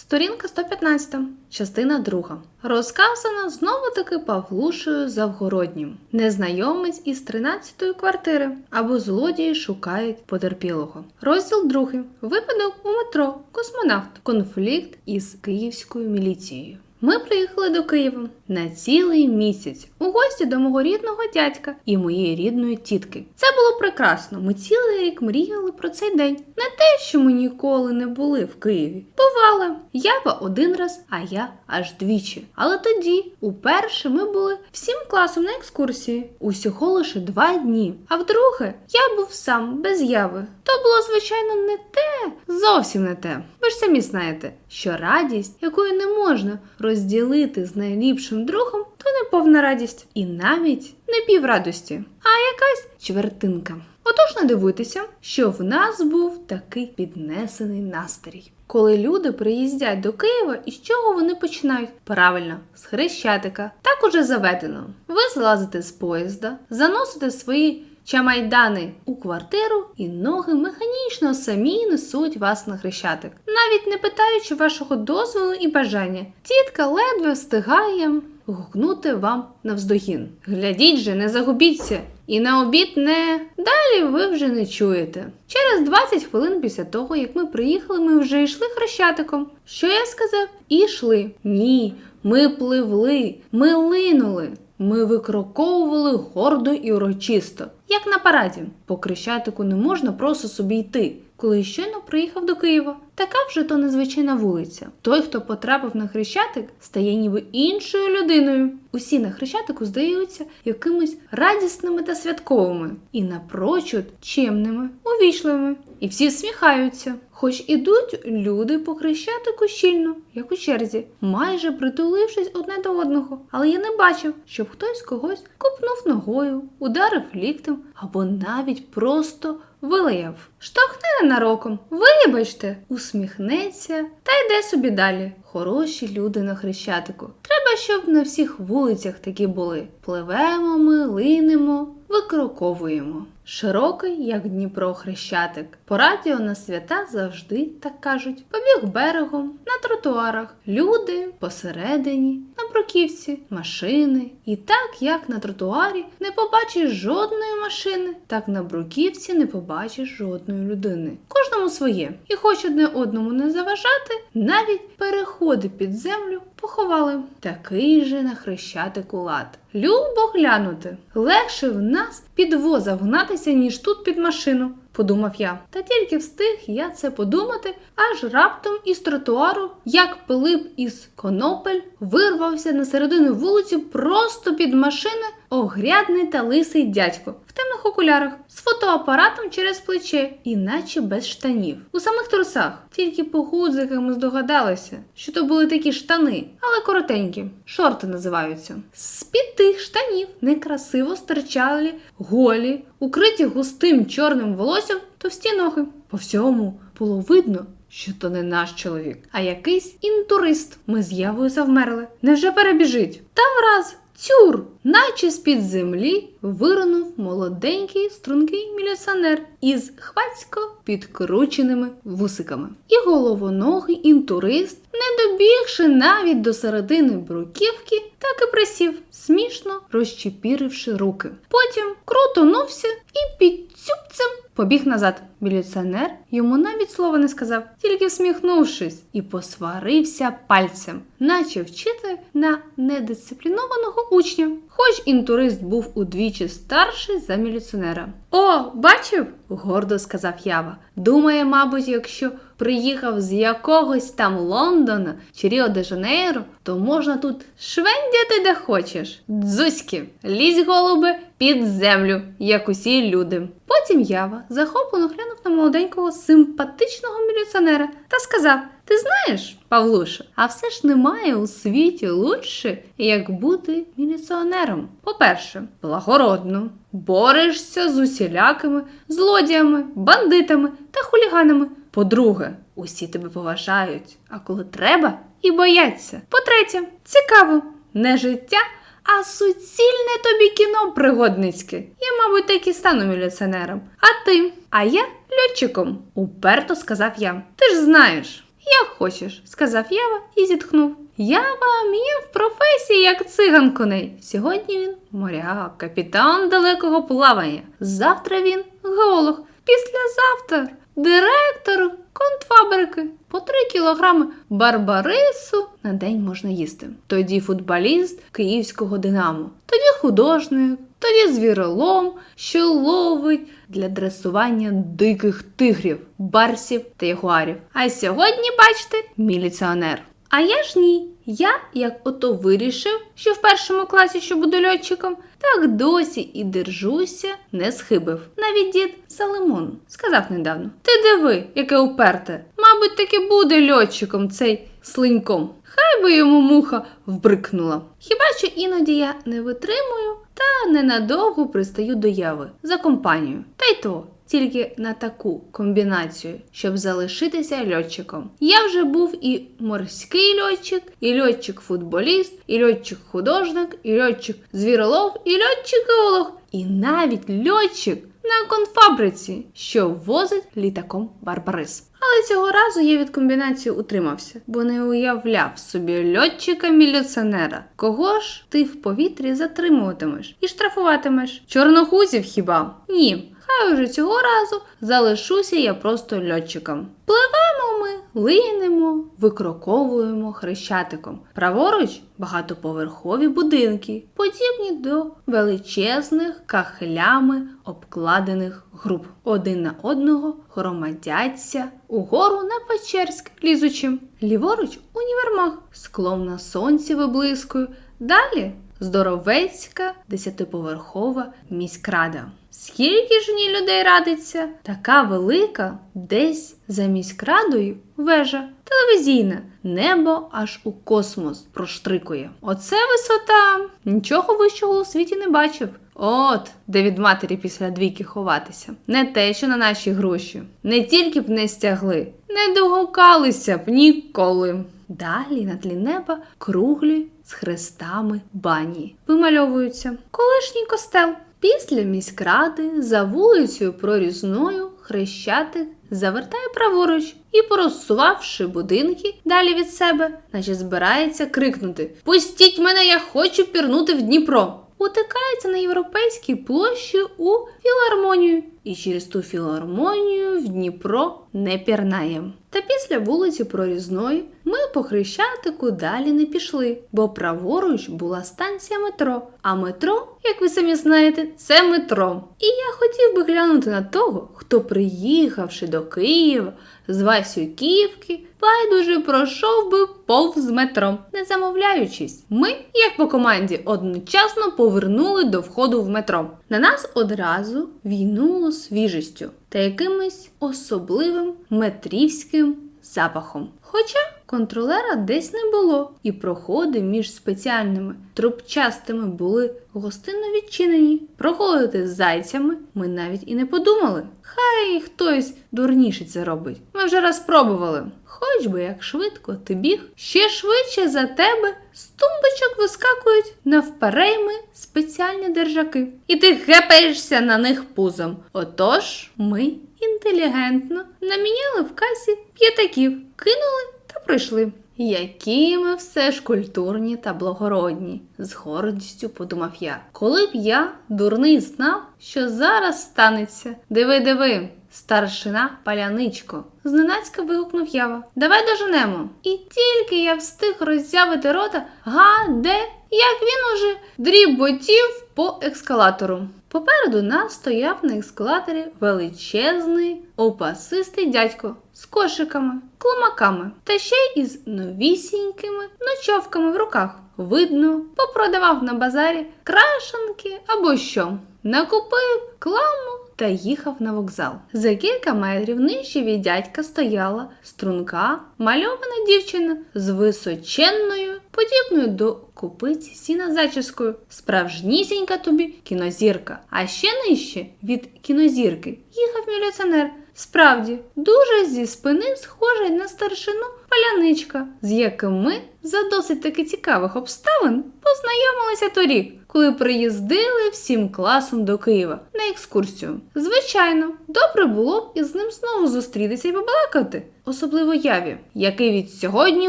Сторінка 115, частина 2. Розказана знову таки Павлушею Завгороднім. Незнайомець із 13-ї квартири або злодії шукають потерпілого. Розділ 2. Випадок у метро. Космонавт. Конфлікт із київською міліцією. Ми приїхали до Києва на цілий місяць у гості до мого рідного дядька і моєї рідної тітки. Це було прекрасно. Ми цілий рік мріяли про цей день. Не те, що ми ніколи не були в Києві. Бували. Ява один раз, а я аж двічі. Але тоді, уперше, ми були всім класом на екскурсії. Усього лише два дні. А вдруге, я був сам без яви. То було, звичайно, не те, зовсім не те. Ви ж самі знаєте, що радість, якою не можна розділити з найліпшим другом, то не повна радість, і навіть не піврадості, а якась чвертинка. Отож не дивуйтеся, що в нас був такий піднесений настрій. Коли люди приїздять до Києва, і з чого вони починають? Правильно, з Хрещатика. Так уже заведено. Ви злазите з поїзда, заносите свої чамайдани у квартиру, і ноги механічно самі несуть вас на хрещатик, навіть не питаючи вашого дозволу і бажання. Тітка ледве встигає гукнути вам навздогін. Глядіть же, не загубіться. І на обід не далі ви вже не чуєте. Через 20 хвилин після того, як ми приїхали, ми вже йшли хрещатиком. Що я сказав? І йшли. Ні, ми пливли, ми линули. Ми викроковували гордо і урочисто, як на параді. По Хрещатику не можна просто собі йти. Коли щойно приїхав до Києва, така вже то незвичайна вулиця. Той, хто потрапив на хрещатик, стає ніби іншою людиною. Усі на хрещатику здаються якимись радісними та святковими, і напрочуд чемними, увічливими. І всі всміхаються. Хоч ідуть люди по хрещатику щільно, як у черзі, майже притулившись одне до одного. Але я не бачив, щоб хтось когось купнув ногою, ударив ліктем або навіть просто вилаяв. Штовхне ненароком, вибачте, усміхнеться та йде собі далі. Хороші люди на хрещатику. Треба, щоб на всіх вулицях такі були. Пливемо ми, линемо, викроковуємо. Широкий, як Дніпро хрещатик. По радіо на свята завжди так кажуть. Побіг берегом, на тротуарах, люди посередині, на бруківці, машини. І так, як на тротуарі не побачиш жодної машини, так на бруківці не побачиш жодної людини. Кожному своє. І хоч одне одному не заважати, навіть переходи під землю поховали. Такий же на хрещатику лад. Любо глянути. Легше в нас під воза вгнатися, ніж тут під машину, подумав я. Та тільки встиг я це подумати, аж раптом із тротуару, як Пилип із конопель, вирвався на середину вулиці просто під машини огрядний та лисий дядько в темних окулярах з фотоапаратом через плече, іначе без штанів. У самих трусах, тільки по гудзиках ми здогадалися, що то були такі штани, але коротенькі, шорти називаються. З-під тих штанів некрасиво стирчали голі, укриті густим чорним волоссям товсті ноги. По всьому було видно. Що то не наш чоловік, а якийсь інтурист. Ми з явою завмерли. Невже перебіжить? Та враз Тюр, наче з-під землі, виринув молоденький стрункий міліціонер із хвацько підкрученими вусиками. І головоногий інтурист, не добігши навіть до середини бруківки, так і присів, смішно розчепіривши руки. Потім крутонувся і під цюбцем побіг назад. Міліціонер йому навіть слова не сказав, тільки всміхнувшись, і посварився пальцем, наче вчити на недисциплінованого учня. Хоч інтурист був удвічі старший за міліціонера. О, бачив? гордо сказав Ява. Думає, мабуть, якщо приїхав з якогось там Лондона чи Ріо де Жанейро, то можна тут швендяти де хочеш. Дзузьки, лізь голуби під землю, як усі люди. Потім Ява захоплено глянув на молоденького симпатичного міліціонера та сказав: Ти знаєш, Павлуша, а все ж немає у світі лучше, як бути міліціонером. По-перше, благородно, борешся з усілякими злодіями, бандитами та хуліганами. По-друге, усі тебе поважають, а коли треба, і бояться. По-третє, цікаво, не життя, а суцільне тобі кіно пригодницьке. Я, мабуть, так і стану міліціонером. А ти? А я льотчиком, уперто сказав я. Ти ж знаєш. Як хочеш, сказав Ява і зітхнув. Ява міє в професії як циган коней. Сьогодні він моряк, капітан далекого плавання. Завтра він геолог. Післязавтра директор контфабрики. По три кілограми барбарису на день можна їсти. Тоді футболіст київського динамо, тоді художник, тоді звіролом, що ловить для дресування диких тигрів, барсів та ягуарів. А сьогодні, бачите, міліціонер. А я ж ні. Я, як ото вирішив, що в першому класі що буду льотчиком, так досі і держуся, не схибив. Навіть дід Салимон сказав недавно: Ти диви, яке уперте. Мабуть, таки буде льотчиком цей слиньком. Хай би йому муха вбрикнула. Хіба що іноді я не витримую та ненадовго пристаю до яви за компанію. Та й то. Тільки на таку комбінацію, щоб залишитися льотчиком. Я вже був і морський льотчик, і льотчик-футболіст, і льотчик-художник, і льотчик-звіролов, і льотчик-геолог, і навіть льотчик на конфабриці, що возить літаком Барбарис. Але цього разу я від комбінації утримався, бо не уявляв собі льотчика-міліціонера. Кого ж ти в повітрі затримуватимеш і штрафуватимеш? Чорнохузів хіба? Ні. Хай уже цього разу залишуся я просто льотчиком. Пливемо ми, линемо, викроковуємо хрещатиком. Праворуч багатоповерхові будинки, подібні до величезних кахлями обкладених груп. Один на одного громадяться угору на Печерськ лізучим. Ліворуч універмаг, склом на сонці виблискою. Далі здоровецька десятиповерхова міськрада. Скільки ж в ній людей радиться? Така велика, десь за міськрадою вежа телевізійна, небо аж у космос проштрикує. Оце висота. Нічого вищого у світі не бачив. От, де від матері після двійки ховатися. Не те, що на наші гроші. Не тільки б не стягли, не догукалися б ніколи. Далі на тлі неба круглі з хрестами бані вимальовуються. Колишній костел. Після міськради за вулицею прорізною хрещатик завертає праворуч і, порозсувавши будинки далі від себе, наче збирається крикнути Пустіть мене, я хочу пірнути в Дніпро. Утикається на європейській площі у філармонію, і через ту філармонію в Дніпро не пірнає. Та після вулиці Прорізної ми по Хрещатику далі не пішли, бо праворуч була станція метро. А метро, як ви самі знаєте, це метро. І я хотів би глянути на того, хто, приїхавши до Києва з Васюківки, байдуже пройшов би повз метро, не замовляючись. Ми, як по команді, одночасно повернули до входу в метро. На нас одразу війнуло свіжістю та якимось особливим метрівським запахом. Хоча контролера десь не було, і проходи між спеціальними трубчастими були гостинно відчинені. Проходити з зайцями ми навіть і не подумали. Хай хтось дурніше це робить. Ми вже раз пробували. Хоч би як швидко ти біг, ще швидше за тебе з тумбочок вискакують навперейми спеціальні держаки. І ти гепаєшся на них пузом. Отож ми інтелігентно наміняли в касі п'ятаків, кинули та пройшли. Які ми все ж культурні та благородні, з гордістю подумав я. Коли б я, дурний, знав, що зараз станеться. Диви, диви, старшина паляничко. Зненацька вигукнув ява. Давай доженемо. І тільки я встиг роззявити рота, га, де, як він уже дріботів по ескалатору. Попереду нас стояв на ескалаторі величезний опасистий дядько з кошиками, клумаками та ще й із новісінькими ночовками в руках. Видно, попродавав на базарі крашенки або що. Накупив кламу та їхав на вокзал. За кілька метрів нижче від дядька стояла струнка, мальована дівчина з височенною, подібною до купиці сіна зачіскою. Справжнісінька тобі кінозірка. А ще нижче від кінозірки їхав міліціонер. Справді, дуже зі спини схожий на старшину паляничка, з яким ми за досить таки цікавих обставин познайомилися торік, коли приїздили всім класом до Києва на екскурсію. Звичайно, добре було б із ним знову зустрітися і побалакати, особливо яві, який від сьогодні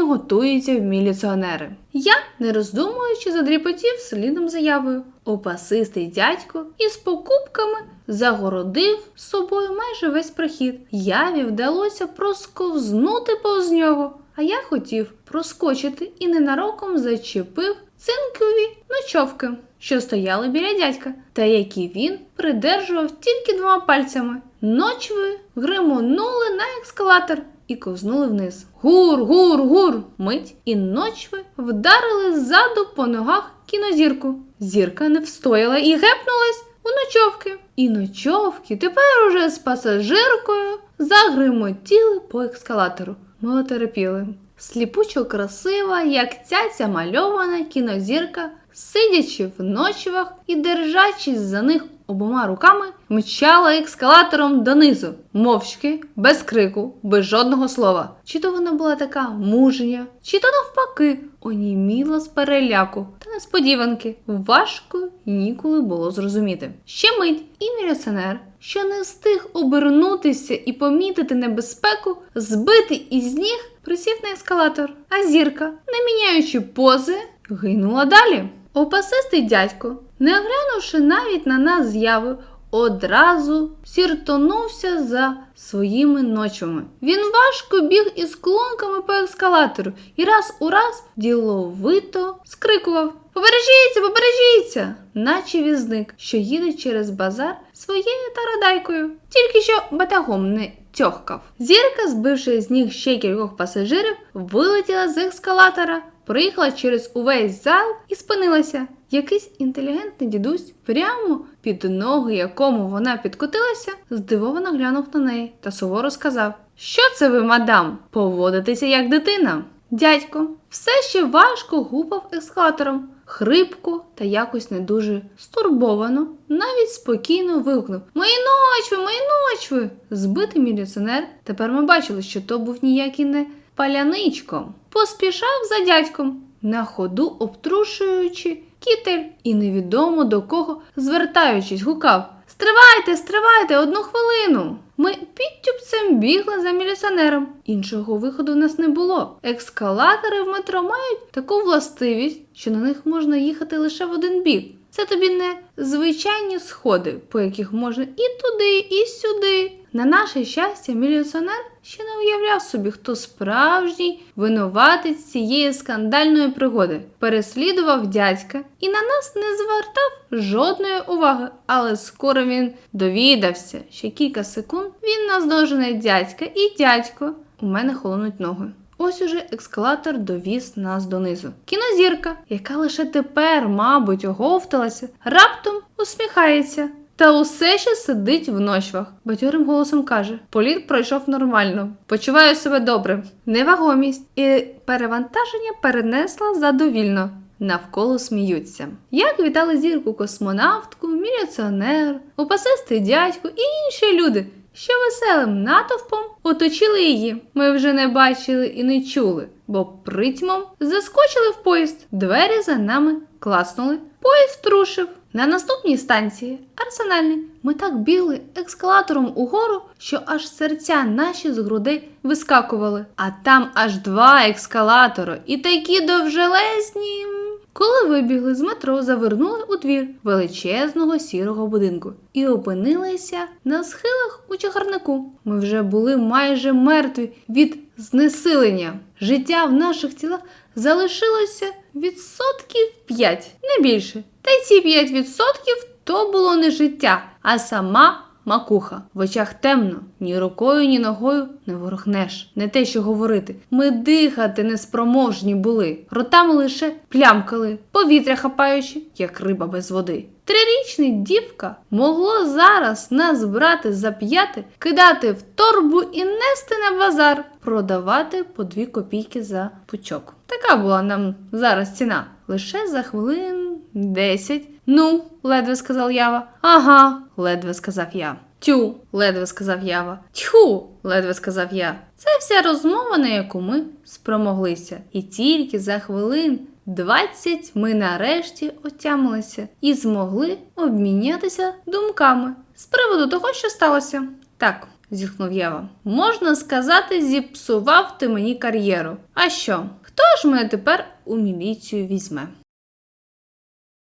готується в міліціонери. Я, не роздумуючи, задріпотів слідом заявою. Опасистий дядько із покупками загородив собою майже весь прохід. Яві вдалося просковзнути повз нього, а я хотів проскочити і ненароком зачепив цинкові ночовки, що стояли біля дядька, та які він придержував тільки двома пальцями. Ночви гримонули на ескалатор і ковзнули вниз. Гур, гур, гур! Мить і ночви вдарили ззаду по ногах кінозірку. Зірка не встояла і гепнулась у ночовки. І ночовки тепер уже з пасажиркою загримотіли по ескалатору. Ми отерпіли. Сліпучо красива, як цяця мальована кінозірка, сидячи в ночвах і держачись за них обома руками, мчала ескалатором донизу, мовчки, без крику, без жодного слова. Чи то вона була така мужня, чи то навпаки, оніміла з переляку та несподіванки. Важко ніколи було зрозуміти. Ще мить і міліціонер, що не встиг обернутися і помітити небезпеку, збитий із ніг, присів на ескалатор, а зірка, не міняючи пози, гинула далі. Опасистий дядько, не оглянувши навіть на нас зяви, одразу сіртонувся за своїми ночами. Він важко біг із клонками по ескалатору і раз у раз діловито скрикував Побережіться, побережіться! наче візник, що їде через базар своєю тарадайкою, тільки що батагом не тьохкав. Зірка, збивши з ніг ще кількох пасажирів, вилетіла з ескалатора, приїхала через увесь зал і спинилася. Якийсь інтелігентний дідусь, прямо під ноги якому вона підкотилася, здивовано глянув на неї та суворо сказав: Що це ви, мадам? Поводитеся як дитина. Дядько все ще важко гупав ескалатором, хрипко та якось не дуже стурбовано, навіть спокійно вигукнув Мої ночви, мої ночви! Збитий міліціонер. Тепер ми бачили, що то був ніякий не паляничко. Поспішав за дядьком, на ходу обтрушуючи кітель і невідомо до кого, звертаючись, гукав Стривайте, стривайте, одну хвилину. Ми підтюпцем бігли за міліціонером. Іншого виходу в нас не було. Ескалатори в метро мають таку властивість, що на них можна їхати лише в один бік. Це тобі не звичайні сходи, по яких можна і туди, і сюди. На наше щастя, міліціонер ще не уявляв собі, хто справжній винуватець цієї скандальної пригоди. Переслідував дядька і на нас не звертав жодної уваги, але скоро він довідався, що кілька секунд він наздожене дядька і дядько. У мене холонуть ноги. Ось уже ескалатор довіз нас донизу. Кінозірка, яка лише тепер, мабуть, оговталася, раптом усміхається. Та усе ще сидить в ночвах. Бадьорим голосом каже: Політ пройшов нормально, почуваю себе добре. Невагомість і перевантаження перенесла задовільно. Навколо сміються. Як вітали зірку космонавтку, міліціонер, опасистий дядько і інші люди, що веселим натовпом оточили її. Ми вже не бачили і не чули, бо притьмом заскочили в поїзд. Двері за нами класнули. Поїзд рушив. На наступній станції арсенальний. Ми так бігли ескалатором угору, що аж серця наші з грудей вискакували. А там аж два ескалатори і такі довжелезні. Коли вибігли з метро, завернули у двір величезного сірого будинку і опинилися на схилах у чагарнику. Ми вже були майже мертві від знесилення. Життя в наших тілах залишилося відсотків 5, не більше. Та й ці 5 відсотків то було не життя, а сама макуха. В очах темно, ні рукою, ні ногою не ворохнеш. Не те, що говорити. Ми дихати неспроможні були, ротами лише плямкали, повітря хапаючи, як риба без води. Трирічний дівка могло зараз нас брати за п'яти, кидати в торбу і нести на базар, продавати по дві копійки за пучок. Така була нам зараз ціна. Лише за хвилин десять. Ну, ледве сказав Ява. Ага, ледве сказав я. Тю, ледве сказав Ява. Тьху, ледве сказав я. Це вся розмова, на яку ми спромоглися. І тільки за хвилин 20 ми нарешті отямилися і змогли обмінятися думками з приводу того, що сталося. Так, зітхнув Єва. Можна сказати, зіпсував ти мені кар'єру. А що? Хто ж мене тепер у міліцію візьме?